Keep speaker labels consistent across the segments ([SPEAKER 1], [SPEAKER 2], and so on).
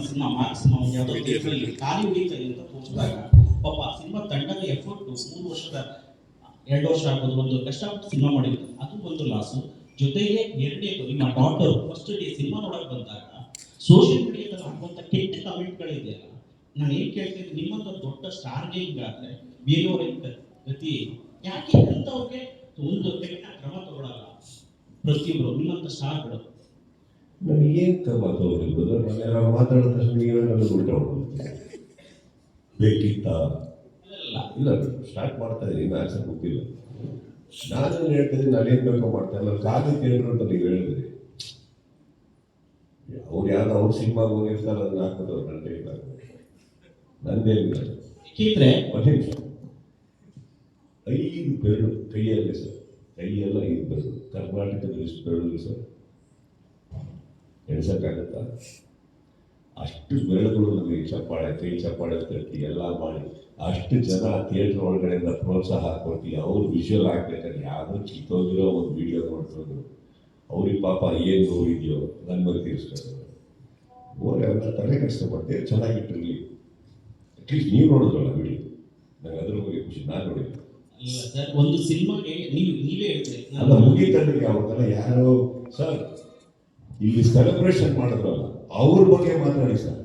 [SPEAKER 1] Cinema ಯಾವುದೋ ಖಾಲಿ ಉಳಿತಾರೆ ಅಂತ ತೋರಿಸಿದಾಗ ಪಾಪ ಸಿನಿಮಾ ತಂಡದ ಎಫರ್ಟ್ ಮೂರು ವರ್ಷದ ಎರಡು ವರ್ಷ ಆಗ್ಬೋದು ಒಂದು ಕಷ್ಟಪಟ್ಟು ಸಿನಿಮಾ ಮಾಡಿದ್ರು ಅದು ಒಂದು ಲಾಸು ಜೊತೆಗೆ ಎರಡನೇ ನಿಮ್ಮ ಡಾಟರ್ ಫಸ್ಟ್ ಡೇ ಸಿನಿಮಾ ನೋಡಕ್ ಬಂದಾಗ ಸೋಷಿಯಲ್ ಮೀಡಿಯಾದಲ್ಲಿ ಹಾಕುವಂತ ಕೆಟ್ಟ ಕಮೆಂಟ್ಗಳಿದೆಯಲ್ಲ ನಾನು ಏನ್ ಕೇಳ್ತೀನಿ ನಿಮ್ಮಂತ ದೊಡ್ಡ ಸ್ಟಾರ್ ಸ್ಟಾರ್ಗೆ ಹಿಂಗಾದ್ರೆ ಬೇರೆಯವರ ಗತಿ ಯಾಕೆ ಅಂತವ್ರಿಗೆ ಒಂದು ಕೆಟ್ಟ ಕ್ರಮ ತಗೊಳಲ್ಲ ಪ್ರತಿಯೊಬ್ಬರು ನಿಮ್ಮಂತ ಸ್ಟಾರ್ಗಳು
[SPEAKER 2] ನನಗೆ ಏನ್ ಕ್ರಮ ತಗೊಂಡಿರ್ಬೋದು ನಾನು ಮಾತಾಡಿದ ತಕ್ಷಣ ನೀವೇ ನನಗೆ ಉಲ್ಟ ಹೊಡ್ಕೊಳ್ತೀರಿ. ಬೇಕಿತ್ತ?
[SPEAKER 1] ಇಲ್ಲ
[SPEAKER 2] ಇಲ್ಲ ಸ್ಟಾರ್ಟ್ ಮಾಡ್ತಾ ಇದ್ದೀನಿ ನಾನು ಆನ್ಸರ್ ಗೊತ್ತಿಲ್ಲ. ನಾನು ಹೇಳ್ತೀನಿ ನಾನು ಏನ್ ಬೇಕೋ ಮಾಡ್ತಾ ಇಲ್ಲ ಕಾದು ಕೇಳಿದ್ರು ಅಂತ ನೀವು ಹೇಳಿದ್ರಿ. ಅವ್ರು ಯಾರು ಅವ್ರ ಸಿನಿಮಾ ಹೋಗಿರ್ತಾರೆ ಅದನ್ನ ಹಾಕೋದು ನನ್ನ ಕೈಗೆ ನಂದೇನಿಲ್ಲ
[SPEAKER 1] ಏಕೆಂದ್ರೆ
[SPEAKER 2] ಒಂದು ನಿಮಿಷ. ಐದು ಬೆರಳು ಕೈಯಲ್ಲಿ ಸರ್. ಕೈಯೆಲ್ಲ ಐದು ಬೆರಳು. ಕರ್ನಾಟಕದಲ್ಲಿ ಎಷ್ಟು ಬೆರಳು ಸರ್. ಎಣಿಸಕ್ಕಾಗತ್ತಾ? ಅಷ್ಟು ಬೆರಳುಗಳು ನಮಗೆ ಚಪ್ಪಾಳೆ ಕೈ ಚಪ್ಪಾಳೆ ತಟ್ಟಿ ಎಲ್ಲ ಮಾಡಿ. ಅಷ್ಟು ಜನ ಥಿಯೇಟರ್ ಒಳಗಡೆಯಿಂದ ಪ್ರೋತ್ಸಾಹ ಕೊಟ್ಟು ಅವ್ರು ವಿಷುವಲ್ ಹಾಕ್ಬೇಕಂದ್ರೆ ಯಾರು ಚಿತ್ತೋಗಿರೋ ಒಂದು ವಿಡಿಯೋ ನೋಡ್ಕೊಂಡು ಅವ್ರಿಗೆ ಪಾಪ ಏನು ನೋವಿದೆಯೋ ನನ್ನ ಬಗ್ಗೆ ತೀರಿಸ್ಕೊಂಡು ಓರೆ ಎಲ್ಲ ತಲೆ ಕಷ್ಟಪಡ್ತೀವಿ ಚೆನ್ನಾಗಿಟ್ಟಿರಲಿ. ಅಟ್ಲೀಸ್ಟ್ ನೀವು ನೋಡಿದ್ರಲ್ಲ ವಿಡಿಯೋ ನನಗೆ ಅದ್ರ ಬಗ್ಗೆ ಖುಷಿ. ನಾನು
[SPEAKER 1] ನೋಡಿದ್ದೆ ಒಂದು ಸಿನಿಮಾಗೆ ನೀವು ನೀವೇ ಹೇಳ್ತೀರಿ.
[SPEAKER 2] ಅಲ್ಲ ಮುಗಿತಂದ್ರೆ ಯಾವಾಗ ಯಾರೋ ಸರ್ ಇಲ್ಲಿ ಸೆಲೆಬ್ರೇಷನ್ ಮಾಡಿದ್ರಲ್ಲ ಅವ್ರ ಬಗ್ಗೆ ಮಾತಾಡಿ ಸರ್.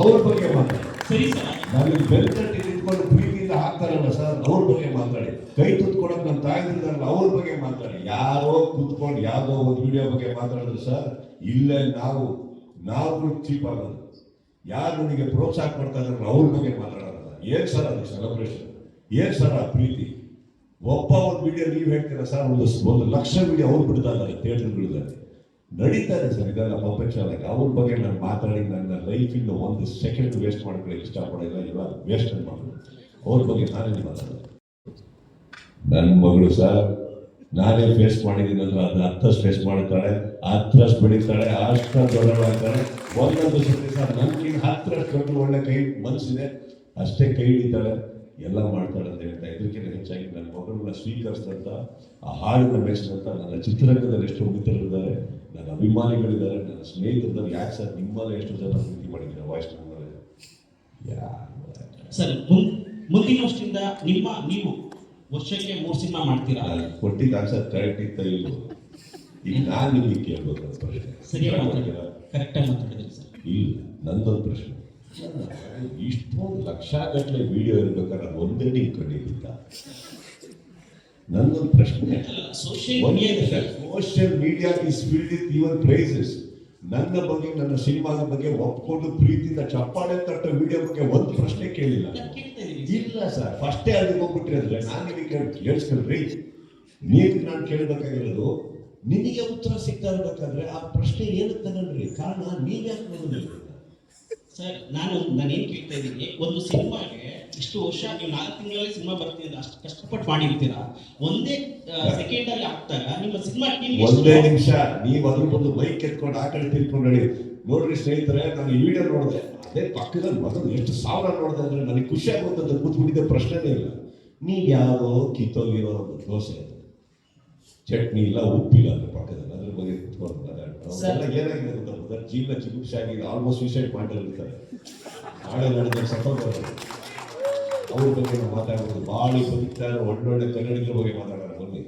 [SPEAKER 2] ಅವ್ರ ಬಗ್ಗೆ ಮಾತಾಡಿ.
[SPEAKER 1] ಸರಿ ಸರ್.
[SPEAKER 2] ನಾವಿಲ್ಲಿ ಬೆಲ್ತಟ್ಟಿ ನಿಂತ್ಕೊಂಡು ಪ್ರೀತಿಯಿಂದ ಹಾಕ್ತಾರಲ್ಲ ಸರ್ ಅವ್ರ ಬಗ್ಗೆ ಮಾತಾಡಿ. ಕೈ ತುತ್ಕೊಡಕ್ ನಮ್ಮ ತಾಯಿದ್ರಲ್ಲ ಅವ್ರ ಬಗ್ಗೆ ಮಾತಾಡಿ. ಯಾರೋ ಕುತ್ಕೊಂಡು ಯಾವುದೋ ಒಂದು ವಿಡಿಯೋ ಬಗ್ಗೆ ಮಾತಾಡಿದ್ರು ಸರ್ ಇಲ್ಲೇ ನಾವು ನಾವು ಚೀಪ್ ಆಗೋದು. ಯಾರು ನನಗೆ ಪ್ರೋತ್ಸಾಹ ಕೊಡ್ತಾ ಇದ್ರು ಅವ್ರ ಬಗ್ಗೆ ಮಾತಾಡೋದಲ್ಲ ಏನ್ ಸರ್ ಅದು ಸೆಲೆಬ್ರೇಷನ್ ಏನ್ ಸರ್ ಆ ಪ್ರೀತಿ? ಒಬ್ಬ ಒಂದು ವಿಡಿಯೋ ನೀವು ಹೇಳ್ತೀರಾ ಸರ್ ಒಂದು ಒಂದು ಲಕ್ಷ ವಿಡಿಯೋ ಅವ್ರು ಬಿಡ್ತಾ ಇದ್ದಾರೆ ಥಿಯೇಟರ್ಗಳಿದ್ದಾರೆ ನಡೀತಾ ಇದೆ ಸರ್, ಇದೆಲ್ಲ ಪರ್ಫೆಕ್ಷನ್ ಅವ್ರ ಬಗ್ಗೆ ನಾನು ಮಾತಾಡಿ ನನ್ನ ಲೈಫಿಂದ ಒಂದು ಸೆಕೆಂಡ್ ವೇಸ್ಟ್ ಮಾಡ್ಕೊಳ್ಳಿ ಇಷ್ಟಪಡೋಲ್ಲ ಇವಾಗ ವೇಸ್ಟ್ ಮಾಡೋದು ಅವ್ರ ಬಗ್ಗೆ ನಾನೇ ಮಾತಾಡೋದು. ನನ್ನ ಮಗಳು ಸರ್, ನಾನೇ ಫೇಸ್ ಮಾಡಿದ್ದೀನಿ ಅಂದ್ರೆ ಅದನ್ನ ಹತ್ತಷ್ಟು ಫೇಸ್ ಮಾಡ್ತಾಳೆ ಹತ್ತರಷ್ಟು ಬೆಳೀತಾಳೆ ಅಷ್ಟು ದೊಡ್ಡವಳಾಗ್ತಾಳೆ ಒಂದೊಂದು ಸತಿ ಸರ್ ನನ್ಗಿಂತ ಹತ್ತರಷ್ಟು ದೊಡ್ಡ ಒಳ್ಳೆ ಕೈ ಮನಸ್ಸಿದೆ ಅಷ್ಟೇ ಕೈ ಹಿಡಿತಾಳೆ. ಎಲ್ಲ ಮಾಡ್ತಾಳೆ ಅಂತ ಹೇಳ್ತಾ ಇದಕ್ಕಿಂತ ಹೆಚ್ಚಾಗಿ ನನ್ನ ಮಗಳನ್ನ ಸ್ವೀಕರಿಸಿದಂತ, ಆ ಹಾಡಿನ ಅಂತ ನನ್ನ ಚಿತ್ರರಂಗದಲ್ಲಿ ಎಷ್ಟು ಮಿತ್ರರಿದ್ದಾರೆ. ನನ್ನ ಅಭಿಮಾನಿಗಳಿದ್ದಾರೆ ನನ್ನ ಸ್ನೇಹಿತರು ಯಾಕೆ ಸರ್? ನಿಮ್ಮಲ್ಲಿ ಎಷ್ಟು ಜನ ಪ್ರೀತಿ ಮಾಡಿದ್ದೀರಾ ವಾಯ್ಸ್
[SPEAKER 1] ಸರ್ ಮುಂದಿನ ವರ್ಷದಿಂದ ನಿಮ್ಮ ನೀವು ವರ್ಷಕ್ಕೆ ಮೂರು ಸಿನಿಮಾ ಮಾಡ್ತೀರಾ?
[SPEAKER 2] ಕೊಟ್ಟಿದ್ದಾಗ ಸರ್ ಆನ್ಸರ್ ಕರೆಕ್ಟ್ ಇತ್ತ ಇಲ್ವೋ ಈಗ ನಾನು ನಿಮಗೆ ಕೇಳ್ಬೋದು ಪ್ರಶ್ನೆ.
[SPEAKER 1] ಸರಿಯಾಗಿ ಕರೆಕ್ಟಾಗಿ ಮಾತಾಡಿದ್ರಿ ಸರ್.
[SPEAKER 2] ಇಲ್ಲ ನಂದೊಂದು ಪ್ರಶ್ನೆ. ಇಷ್ಟೊಂದು ಲಕ್ಷಗಟ್ಟಲೆ ವಿಡಿಯೋ ಇರ್ಬೇಕಾದ್ರೆ ಒಂದೇ ನೀವು ಕಂಡಿದ್ದ ನಂದೊಂದು ಪ್ರಶ್ನೆ. Social media is filled with your praises ನನ್ನ ಬಗ್ಗೆ ನನ್ನ ಸಿನಿಮಾದ ಬಗ್ಗೆ ಒಪ್ಕೊಂಡು ಪ್ರೀತಿಯಿಂದ ಚಪ್ಪಾಳೆ ತಟ್ಟ ವಿಡಿಯೋ ಬಗ್ಗೆ ಒಂದು ಪ್ರಶ್ನೆ ಕೇಳಿಲ್ಲ.
[SPEAKER 1] ನಾನು ಕೇಳ್ತಾ ಇದೀನಿ
[SPEAKER 2] ಇಲ್ಲ ಸರ್ ಫಸ್ಟೇ ಅಲ್ಲಿ ಹೋಗ್ಬಿಟ್ರೆ ಅಂದ್ರೆ ನಾನು ನಿಮಗೆ ಕೇಳಿ ಕೇಳಿಸ್ಕೊಳ್ರಿ ನೀವು ನಾನು ಕೇಳಬೇಕಾಗಿರೋದು ನಿಮಗೆ ಉತ್ತರ ಸಿಗ್ತಾ ಇರ್ಬೇಕಾದ್ರೆ ಆ ಪ್ರಶ್ನೆ ಏನಕ್ಕೆ ತಗೊಂಡ್ರಿ? ಕಾರಣ ನೀವ್ಯಾಕೆ ನೋಡಿದ್ರಿ?
[SPEAKER 1] ಸರ್ ನಾನು ನಾನು ಏನ್ ಕೇಳ್ತಾ ಇದ್ದೀನಿ ಒಂದು ಸಿನಿಮಾಗೆ ಇಷ್ಟು ವರ್ಷ ನೀವು ನಾಲ್ಕು ತಿಂಗಳಲ್ಲಿ ಸಿನಿಮಾ ಬರ್ತಿದ್ರೆ ಅಷ್ಟು ಕಷ್ಟಪಟ್ಟು ಮಾಡಿರ್ತೀರಾ? ಒಂದೇ ಸೆಕೆಂಡ್ ಅಲ್ಲಿ ಆಗ್ತಾಗ ನಿಮ್ಮ ಸಿನಿಮಾ ಟೀಮ್
[SPEAKER 2] ಒಂದೇ ನಿಮಿಷ ನೀವು ಅದ್ರ ಬಂದು ಬೈಕ್ ಎತ್ಕೊಂಡು ಆ ಕಡೆ ತಿರ್ಕೊಂಡು ಹೇಳಿ ನೋಡ್ರಿ ಸ್ನೇಹಿತರೆ ನಾನು ಈ ವಿಡಿಯೋ ನೋಡಿದೆ. ಅದೇ ಪಕ್ಕದಲ್ಲಿ ಮೊದಲು ಎಷ್ಟು ಸಾವಿರ ನೋಡಿದೆ ಅಂದ್ರೆ ನನಗೆ ಖುಷಿ ಆಗುತ್ತೆ ಅಂತ ಕೂತ್ಬಿಟ್ಟಿದ್ದೆ ಪ್ರಶ್ನೆನೇ ಇಲ್ಲ. ನೀವು ಯಾರೋ ಕಿತ್ತೋಗಿರೋ ಒಂದು ದೋಸೆ ಅದು ಚಟ್ನಿ ಇಲ್ಲ ಉಪ್ಪಿಲ್ಲ ಅದ್ರ ಪಕ್ಕದಲ್ಲಿ. ಅದ್ರ ಬಗ್ಗೆ ಕುತ್ಕೊಂಡು ಏನಾಗಿದೆ ಗೊತ್ತಾ? brother? ಜೀವನ ಚಿಕಿತ್ಸೆ ಆಗಿ ಆಲ್ಮೋಸ್ಟ್ ಸೂಸೈಡ್ ಮಾಡಿರ್ತಾರೆ ನಾಳೆ ನಡೆದ ಸತ್ತೋಗ್ತಾರೆ ಅವ್ರ ಬಗ್ಗೆ ನಾವು ಮಾತಾಡ್ಬೋದು ಬಾಳಿ ಬದುಕ್ತಾ ಇರೋ ಒಳ್ಳೊಳ್ಳೆ ಕನ್ನಡಿಗರ ಬಗ್ಗೆ ಮಾತಾಡೋಣ ಬನ್ನಿ